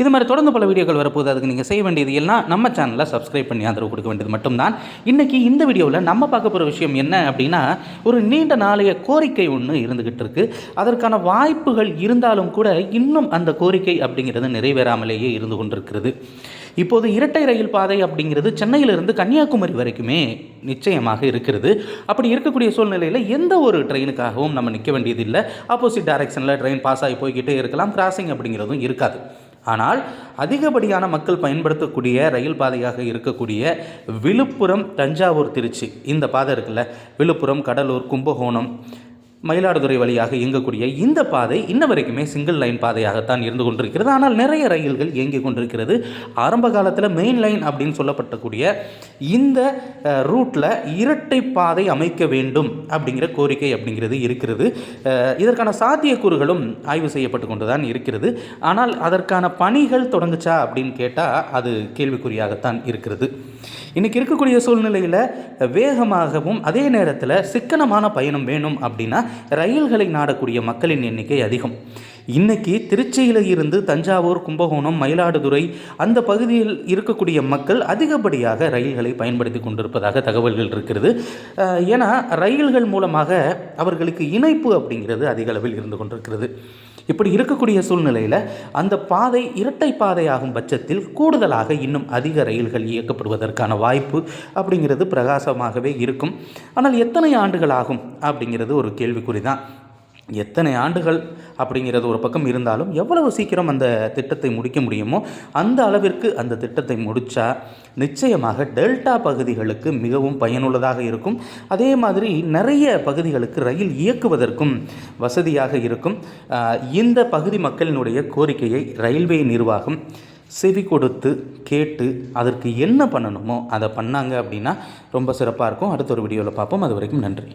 இது மாதிரி தொடர்ந்து பல வீடியோக்கள் வரப்போகுது. அதுக்கு நீங்கள் செய்ய வேண்டியது எல்லாம் நம்ம சேனலை சப்ஸ்கிரைப் பண்ணி ஆதரவு கொடுக்க வேண்டியது மட்டும்தான். இன்றைக்கி இந்த வீடியோவில் நம்ம பார்க்க போகிற விஷயம் என்ன அப்படின்னா ஒரு நீண்ட நாளைய கோரிக்கை ஒன்று இருந்துக்கிட்டு இருக்கு. அதற்கான வாய்ப்புகள் இருந்தாலும் கூட இன்னும் அந்த கோரிக்கை அப்படிங்கிறது நிறைவேறாமலேயே இருந்து கொண்டிருக்கிறது. இப்போது இரட்டை ரயில் பாதை அப்படிங்கிறது சென்னையிலிருந்து கன்னியாகுமரி வரைக்குமே நிச்சயமாக இருக்கிறது. அப்படி இருக்கக்கூடிய சூழ்நிலையில் எந்த ஒரு ட்ரெயினுக்காகவும் நம்ம நிற்க வேண்டியதில்லை. ஆப்போசிட் டைரக்ஷனில் ட்ரெயின் பாஸ் ஆகி போய்கிட்டே இருக்கலாம். கிராசிங் அப்படிங்கிறதும் இருக்காது. ஆனால் அதிகப்படியான மக்கள் பயன்படுத்தக்கூடிய ரயில் பாதையாக இருக்கக்கூடிய விழுப்புரம் தஞ்சாவூர் திருச்சி இந்த பாதை இருக்குல்ல விழுப்புரம் கடலூர் கும்பகோணம் மயிலாடுதுறை வழியாக இயங்கக்கூடிய இந்த பாதை இன்ன வரைக்குமே சிங்கிள் லைன் பாதையாகத்தான் இருந்து கொண்டிருக்கிறது. ஆனால் நிறைய ரயில்கள் இயங்கிக் கொண்டிருக்கிறது. ஆரம்ப காலத்தில் மெயின் லைன் அப்படின்னு சொல்லப்பட்டக்கூடிய இந்த ரூட்டில் இரட்டை பாதை அமைக்க வேண்டும் அப்படிங்கிற கோரிக்கை அப்படிங்கிறது இருக்கிறது. இதற்கான சாத்தியக்கூறுகளும் ஆய்வு செய்யப்பட்டு கொண்டு தான் இருக்கிறது. ஆனால் அதற்கான பணிகள் தொடங்குச்சா அப்படின்னு கேட்டால் அது கேள்விக்குறியாகத்தான் இருக்கிறது. இன்றைக்கி இருக்கக்கூடிய சூழ்நிலையில் வேகமாகவும் அதே நேரத்தில் சிக்கனமான பயணம் வேணும் அப்படின்னா ரயில்களை நாடக்கூடிய மக்களின் எண்ணிக்கை அதிகம். இன்னைக்கு திருச்சியில் இருந்து தஞ்சாவூர் கும்பகோணம் மயிலாடுதுறை அந்த பகுதியில் இருக்கக்கூடிய மக்கள் அதிகப்படியாக ரயில்களை பயன்படுத்தி கொண்டிருப்பதாக தகவல்கள் இருக்கிறது. ஏன்னா ரயில்கள் மூலமாக அவர்களுக்கு இணைப்பு அப்படிங்கிறது அதிக அளவில் இருந்து கொண்டிருக்கிறது. இப்படி இருக்கக்கூடிய சூழ்நிலையில் அந்த பாதை இரட்டை பாதையாகும் பட்சத்தில் கூடுதலாக இன்னும் அதிக ரயில்கள் இயக்கப்படுவதற்கான வாய்ப்பு அப்படிங்கிறது பிரகாசமாகவே இருக்கும். ஆனால் எத்தனை ஆண்டுகள் ஆகும் அப்படிங்கிறது ஒரு கேள்விக்குறி தான். எத்தனை ஆண்டுகள் அப்படிங்கிறது ஒரு பக்கம் இருந்தாலும் எவ்வளவு சீக்கிரம் அந்த திட்டத்தை முடிக்க முடியுமோ அந்த அளவிற்கு அந்த திட்டத்தை முடித்தா நிச்சயமாக டெல்டா பகுதிகளுக்கு மிகவும் பயனுள்ளதாக இருக்கும். அதே மாதிரி நிறைய பகுதிகளுக்கு ரயில் இயக்குவதற்கும் வசதியாக இருக்கும். இந்த பகுதி மக்களினுடைய கோரிக்கையை ரயில்வே நிர்வாகம் செவி கொடுத்து கேட்டு அதற்கு என்ன பண்ணணுமோ அதை பண்ணாங்க அப்படின்னா ரொம்ப சிறப்பாக இருக்கும். அடுத்த ஒரு வீடியோவில் பார்ப்போம். அது வரைக்கும் நன்றி.